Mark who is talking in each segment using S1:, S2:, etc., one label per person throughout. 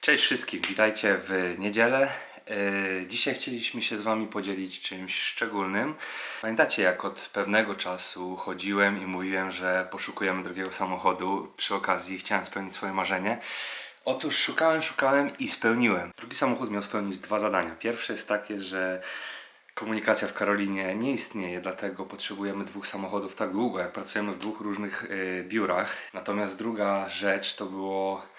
S1: Cześć wszystkim, witajcie w niedzielę. Yy, Dzisiaj chcieliśmy się z Wami podzielić czymś szczególnym. Pamiętacie, jak od pewnego czasu chodziłem i mówiłem, że poszukujemy drugiego samochodu. Przy okazji chciałem spełnić swoje marzenie. Otóż szukałem, szukałem i spełniłem. Drugi samochód miał spełnić dwa zadania. Pierwsze jest takie, że komunikacja w Karolinie nie istnieje, dlatego potrzebujemy dwóch samochodów tak długo, jak pracujemy w dwóch różnych y, biurach. Natomiast druga rzecz to było y,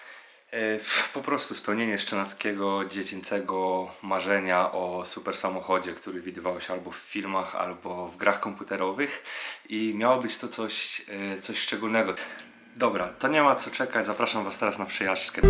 S1: po prostu spełnienie szczenackiego, dziecięcego marzenia o super samochodzie, który widywało się albo w filmach, albo w grach komputerowych i miało być to coś, y, coś szczególnego. Dobra, to nie ma co czekać, zapraszam Was teraz na przejażdżkę.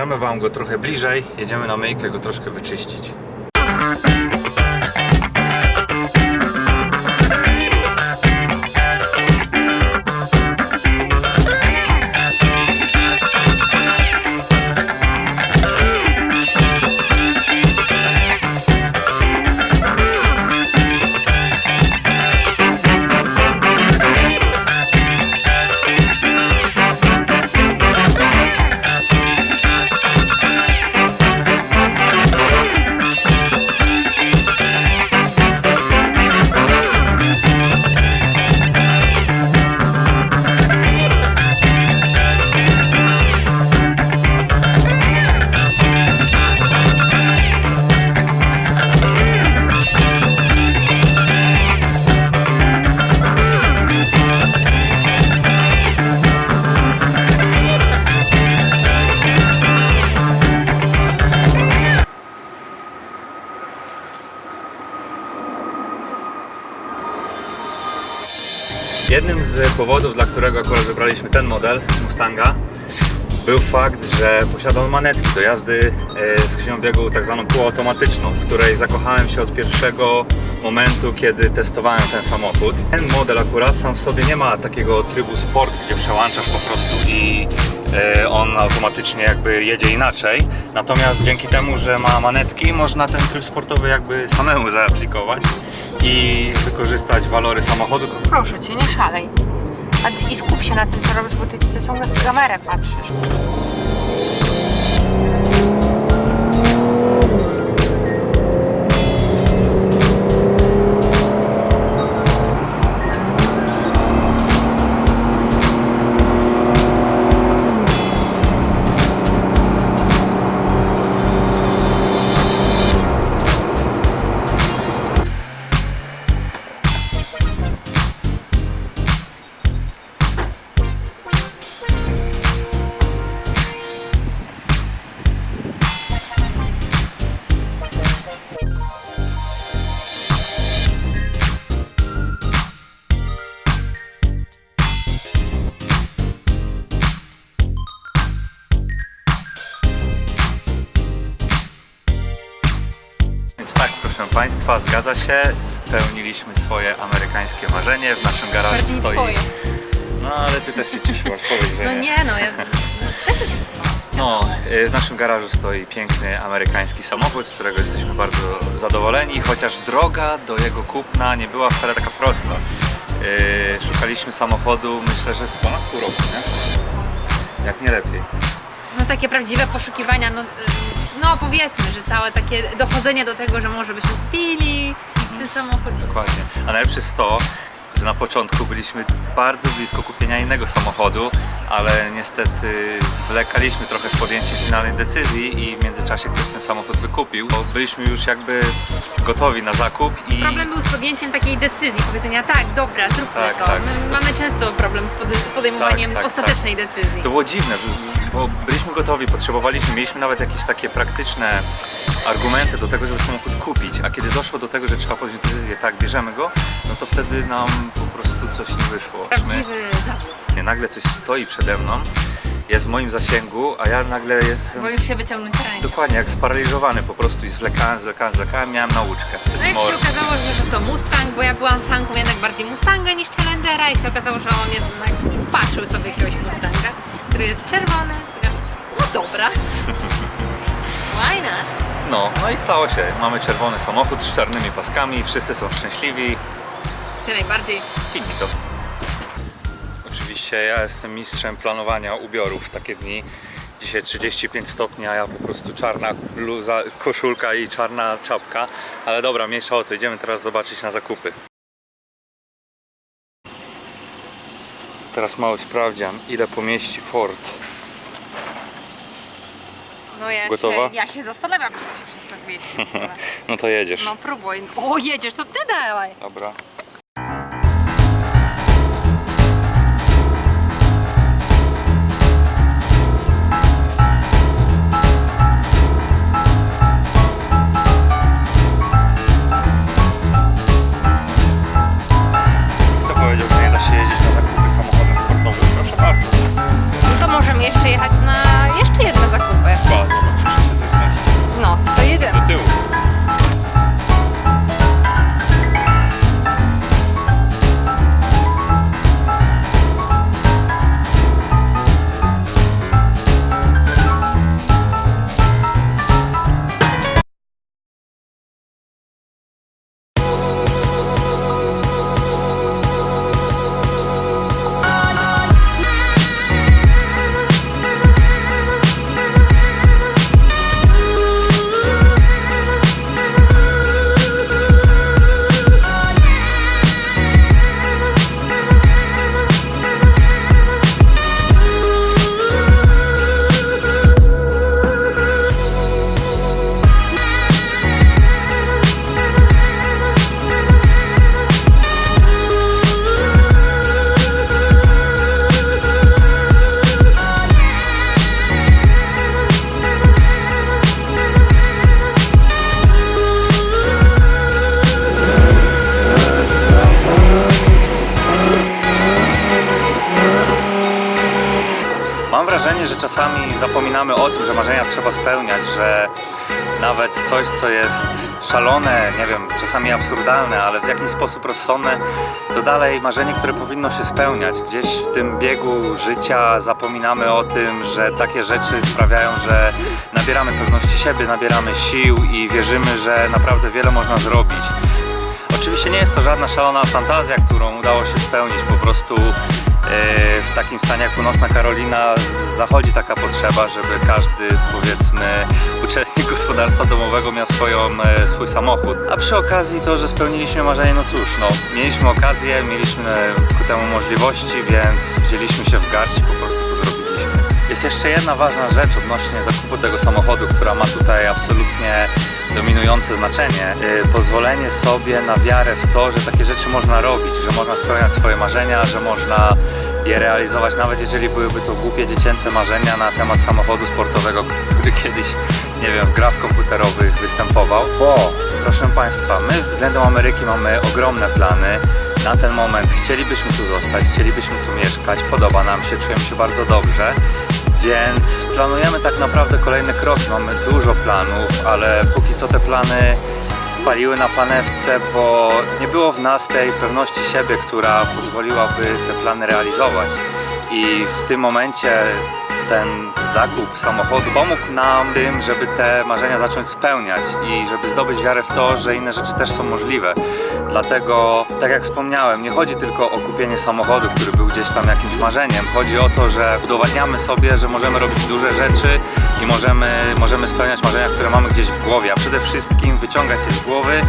S1: Pokażemy Wam go trochę bliżej, jedziemy na myjkę go troszkę wyczyścić. Z powodów, dla którego akurat wybraliśmy ten model Mustanga, był fakt, że posiada on manetki do jazdy e, skrzynią biegu tak zwaną półautomatyczną, w której zakochałem się od pierwszego momentu, kiedy testowałem ten samochód. Ten model akurat sam w sobie nie ma takiego trybu sport, gdzie przełączasz po prostu i on automatycznie jakby jedzie inaczej. Natomiast dzięki temu, że ma manetki, można ten tryb sportowy jakby samemu zaaplikować i wykorzystać walory samochodu.
S2: Proszę cię, nie szalej. A ty i skup się na tym, co robisz, bo ty widzę ciągle w kamerę patrzysz.
S1: Państwa, zgadza się, spełniliśmy swoje amerykańskie marzenie. W naszym garażu
S2: Bardziej
S1: stoi.
S2: twoje.
S1: No ale ty też się cieszyłaś, powiedz, że
S2: No
S1: nie.
S2: no, ja też mi się podoba.
S1: No, y, w naszym garażu stoi piękny amerykański samochód, z którego jesteśmy bardzo zadowoleni, chociaż droga do jego kupna nie była wcale taka prosta. Y, Szukaliśmy samochodu, myślę, że z ponad pół roku, nie? Jak nie lepiej.
S2: No takie prawdziwe poszukiwania, no, ym, no powiedzmy, że całe takie dochodzenie do tego, że może byśmy kupili ten samochód.
S1: Dokładnie. A najlepsze jest to, że na początku byliśmy bardzo blisko kupienia innego samochodu, ale niestety zwlekaliśmy trochę z podjęciem finalnej decyzji i w międzyczasie ktoś ten samochód wykupił. Bo byliśmy już jakby gotowi na zakup i
S2: Problem był z podjęciem takiej decyzji, powiedzenia tak, dobra, zróbmy
S1: Tak,
S2: to.
S1: tak.
S2: My mamy często problem z pode- podejmowaniem
S1: Tak, tak,
S2: ostatecznej decyzji.
S1: to było dziwne. Bo byliśmy gotowi, potrzebowaliśmy, mieliśmy nawet jakieś takie praktyczne argumenty do tego, żeby samochód kupić, a kiedy doszło do tego, że trzeba podjąć decyzję, tak, bierzemy go, no to wtedy nam po prostu coś nie wyszło.
S2: Prawdziwy zawód.
S1: nagle coś stoi przede mną, jest w moim zasięgu, a ja nagle jestem
S2: Boisz się wyciągnąć rękę.
S1: dokładnie jak sparaliżowany po prostu i zwlekałem, zwlekałem, zwlekałem, miałem nauczkę.
S2: No jak się okazało, że, że to Mustang, bo ja byłam fanką jednak bardziej Mustanga niż Challengera i się okazało, że on jednak patrzył sobie jakiegoś Mustanga, który jest czerwony. No dobra. Why not?
S1: No, no i stało się. Mamy czerwony samochód z czarnymi paskami, wszyscy są szczęśliwi.
S2: Ty najbardziej.
S1: Finito. Oczywiście ja jestem mistrzem planowania ubiorów w takie dni. Dzisiaj 35 stopni, a ja po prostu czarna bluza, koszulka i czarna czapka. Ale dobra, mniejsza o to, idziemy teraz zobaczyć na zakupy. Teraz mały sprawdzian, ile pomieści Ford.
S2: No ja
S1: Gotowa?
S2: się, ja się zastanawiam, czy to się wszystko zmieści.
S1: No to jedziesz.
S2: No próbuj. O, jedziesz, to ty dawaj.
S1: Dobra. Że marzenia trzeba spełniać, że nawet coś, co jest szalone, nie wiem, czasami absurdalne, ale w jakiś sposób rozsądne, to dalej marzenie, które powinno się spełniać. Gdzieś w tym biegu życia zapominamy o tym, że takie rzeczy sprawiają, że nabieramy pewności siebie, nabieramy sił i wierzymy, że naprawdę wiele można zrobić. Oczywiście nie jest to żadna szalona fantazja, którą udało się spełnić. Po prostu w takim stanie jak północna Karolina zachodzi taka potrzeba, żeby każdy powiedzmy uczestnik gospodarstwa domowego miał swoją, e, swój samochód. A przy okazji to, że spełniliśmy marzenie, no cóż, no, mieliśmy okazję, mieliśmy ku temu możliwości, więc wzięliśmy się w garść po prostu to zrobiliśmy. Jest jeszcze jedna ważna rzecz odnośnie zakupu tego samochodu, która ma tutaj absolutnie dominujące znaczenie. Yy, pozwolenie sobie na wiarę w to, że takie rzeczy można robić, że można spełniać swoje marzenia, że można je realizować, nawet jeżeli byłyby to głupie dziecięce marzenia na temat samochodu sportowego, który kiedyś, nie wiem, w grach komputerowych występował. Bo, proszę Państwa, my względem Ameryki mamy ogromne plany. Na ten moment chcielibyśmy tu zostać, chcielibyśmy tu mieszkać, podoba nam się, czujemy się bardzo dobrze. Więc planujemy tak naprawdę kolejne kroki. Mamy dużo planów, ale póki co te plany paliły na panewce, bo nie było w nas tej pewności siebie, która pozwoliłaby te plany realizować. I w tym momencie ten zakup samochodu pomógł nam tym, żeby te marzenia zacząć spełniać i żeby zdobyć wiarę w to, że inne rzeczy też są możliwe. Dlatego, tak jak wspomniałem, nie chodzi tylko o kupienie samochodu, który był gdzieś tam jakimś marzeniem. Chodzi o to, że udowadniamy sobie, że możemy robić duże rzeczy i możemy, możemy spełniać marzenia, które mamy gdzieś w głowie, a przede wszystkim wyciągać je z głowy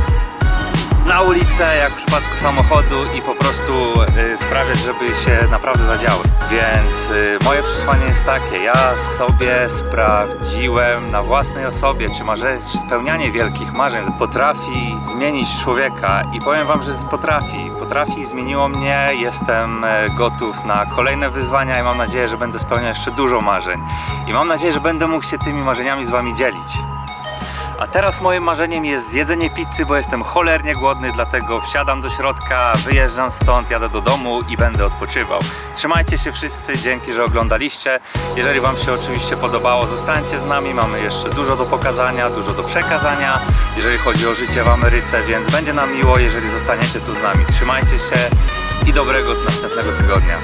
S1: na ulicę, jak w przypadku samochodu i po prostu y, sprawiać, żeby się naprawdę zadziały. Więc y, moje przesłanie jest takie, ja sobie sprawdziłem na własnej osobie, czy marze, spełnianie wielkich marzeń potrafi zmienić człowieka i powiem wam, że potrafi. Potrafi, zmieniło mnie, jestem e, gotów na kolejne wyzwania i mam nadzieję, że będę spełniał jeszcze dużo marzeń. I mam nadzieję, że będę mógł się tymi marzeniami z wami dzielić. A teraz moim marzeniem jest zjedzenie pizzy, bo jestem cholernie głodny, dlatego wsiadam do środka, wyjeżdżam stąd, jadę do domu i będę odpoczywał. Trzymajcie się wszyscy, dzięki, że oglądaliście. Jeżeli Wam się oczywiście podobało, zostańcie z nami, mamy jeszcze dużo do pokazania, dużo do przekazania, jeżeli chodzi o życie w Ameryce, więc będzie nam miło, jeżeli zostaniecie tu z nami. Trzymajcie się i dobrego następnego tygodnia.